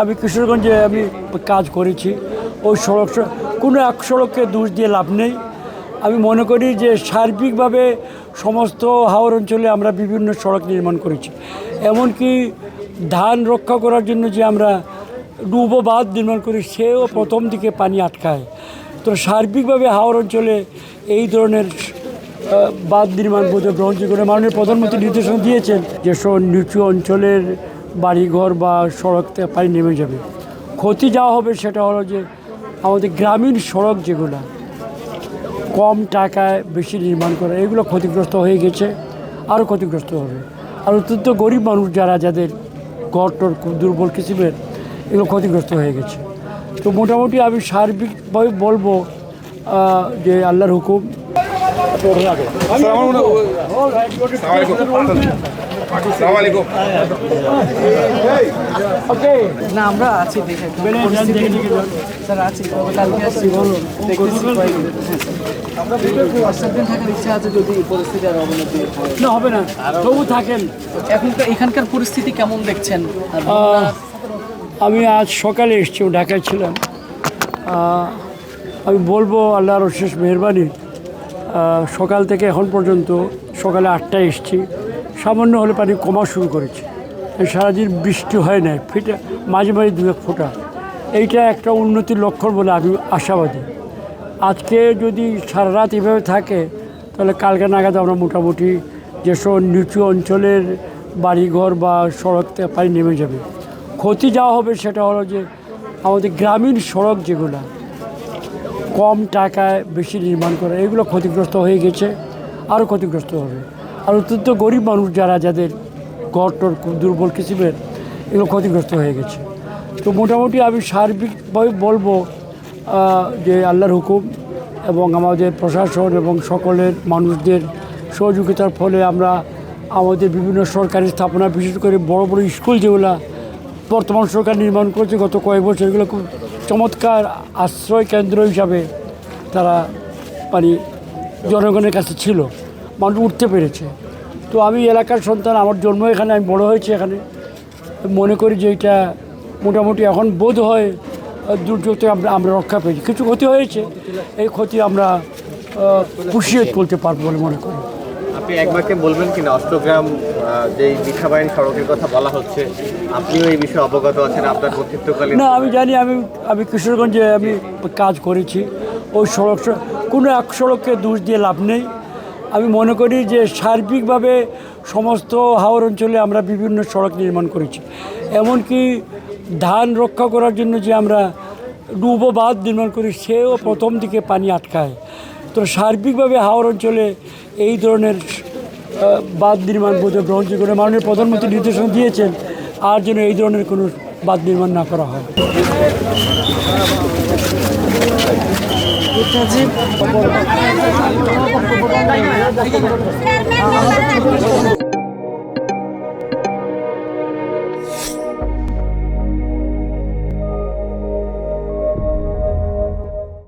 আমি কিশোরগঞ্জে আমি কাজ করেছি। ওই সড়ক কোনো এক সড়ককে দোষ দিয়ে লাভ নেই। আমি মনে করি যে সার্বিকভাবে সমস্ত হাওর অঞ্চলে আমরা বিভিন্ন সড়ক নির্মাণ করেছি। এমনকি ধান রক্ষা করার জন্য যে আমরা ডুবো বাঁধ নির্মাণ করি, সেও প্রথম দিকে পানি আটকায়। তো সার্বিকভাবে হাওর অঞ্চলে এই ধরনের বাঁধ নির্মাণ বোধহয় গ্রহণযোগ্য নয়। মাননীয় প্রধানমন্ত্রী নির্দেশনা দিয়েছেন যে নিচু অঞ্চলের বাড়িঘর বা সড়ক থেকে পানি নেমে যাবে। ক্ষতি যা হবে সেটা হলো যে আমাদের গ্রামীণ সড়ক যেগুলো কম টাকায় বেশি নির্মাণ করে, এগুলো ক্ষতিগ্রস্ত হয়ে গেছে, আরও ক্ষতিগ্রস্ত হবে। আর অত্যন্ত গরিব মানুষ যারা, যাদের ঘর টর খুব দুর্বল কিসিমের, এগুলো ক্ষতিগ্রস্ত হয়ে গেছে। তো মোটামুটি আমি সার্বিকভাবে বলব যে আল্লাহর হুকুম না আমরা আছি দেখে স্যার আছি। কালকে আসছি। বলুন দেখতেছি কয়েকদিন স্যার। আমরা পাঁচ দিন থাকার ইচ্ছা আছে যদি পরিস্থিতি আর অবনতি না হবে না। তবু থাকেন। এখনকার এখানকার পরিস্থিতি কেমন দেখছেন? আমি আজ সকালে এসেছি ঢাকায় ছিলাম। আমি বলব আল্লাহর অশেষ মেহরবানি। সকাল থেকে এখন পর্যন্ত সকালে আটটায় এসেছি। সামান্য হলে পানি কমা শুরু করেছে। সারাদিন বৃষ্টি হয় নাই, ফিটা মাঝে মাঝে দু ফোঁটা। এইটা একটা উন্নতির লক্ষণ বলে আমি আশাবাদী। আজকে যদি সারা রাত এভাবে থাকে, তাহলে কালকে নাগাদ আমরা মোটামুটি যেসব নিচু অঞ্চলের বাড়িঘর বা সড়ক পানি নেমে যাবে। ক্ষতি যা হবে সেটা হলো যে আমাদের গ্রামীণ সড়ক যেগুলো কম টাকায় বেশি নির্মাণ করে, এগুলো ক্ষতিগ্রস্ত হয়ে গেছে, আরও ক্ষতিগ্রস্ত হবে। আর অত্যন্ত গরিব মানুষ যারা, যাদের ঘর টর খুব দুর্বল কিসিমের, এগুলো ক্ষতিগ্রস্ত হয়ে গেছে। তো মোটামুটি আমি সার্বিকভাবে বলব যে আল্লাহর হুকুম এবং আমাদের প্রশাসন এবং সকলের মানুষদের সহযোগিতার ফলে আমরা আমাদের বিভিন্ন সরকারি স্থাপনা, বিশেষ করে বড় বড় স্কুল যেগুলো বর্তমান সরকার নির্মাণ করেছে গত কয়েক বছর, এগুলো খুব চমৎকার আশ্রয় কেন্দ্র হিসাবে তারা মানে জনগণের কাছে ছিল। মানুষ উঠতে পেরেছে। তো আমি এলাকার সন্তান আমার জন্ম এখানে আমি বড় হয়েছি এখানে। মনে করি যে এটা মোটামুটি এখন বোধ হয় দুর্যোগ থেকে আমরা আমরা রক্ষা পেয়েছি। কিছু ক্ষতি হয়েছে এই ক্ষতি আমরা পুষিয়ে তুলতে পারব বলে মনে করি। আপনি একবারকে বলবেন কিনা অষ্টগ্রাম যে মিঠাবাইন সড়কের কথা বলা হচ্ছে আপনিও এই বিষয়ে অবগত আছেন আপনার কর্তৃত্বকালীন না আমি জানি আমি আমি কিশোরগঞ্জে আমি কাজ করেছি। ওই সড়ক কোনো এক সড়ককে দোষ দিয়ে লাভ নেই। আমি মনে করি যে সার্বিকভাবে সমস্ত হাওর অঞ্চলে আমরা বিভিন্ন সড়ক নির্মাণ করেছি। এমনকি ধান রক্ষা করার জন্য যে আমরা ডুবো বাঁধ নির্মাণ করি, সেও প্রথম দিকে পানি আটকায়। তো সার্বিকভাবে হাওর অঞ্চলে এই ধরনের বাঁধ নির্মাণ বোধহয় গ্রহণযোগ্য নয়। মাননীয় প্রধানমন্ত্রী নির্দেশনা দিয়েছেন, আর যেন এই ধরনের কোনো বাঁধ নির্মাণ না করা হয়। এটা যে